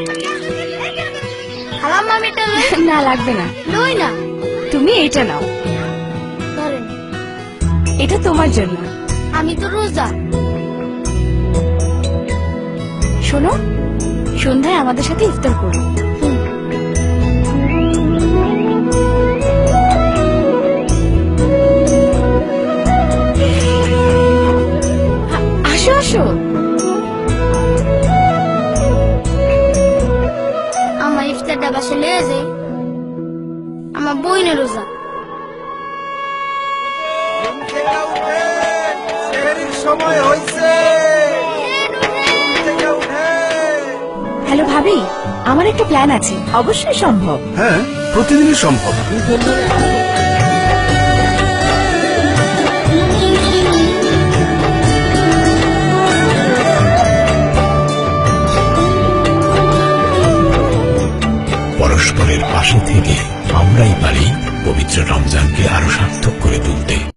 লই? না লাগবে না। লই না। তুমি এটা নাও। ধরেন। এটা তোমার জন্য। আমি তো রোজা। শোনো সন্ধ্যায় আমাদের সাথে ইফতার করো। আমার ইফতারটা বাসে লিয়ে যাই। আমার বইনের রোজা। সময় হয়েছে হ্যালো ভাবি আমার একটা প্ল্যান আছে। অবশ্যই সম্ভব। হ্যাঁ প্রতিদিনই সম্ভব। পরস্পরের পাশে থেকে আমরাই পারি পবিত্র রমজানকে আরও সার্থক করে তুলতে।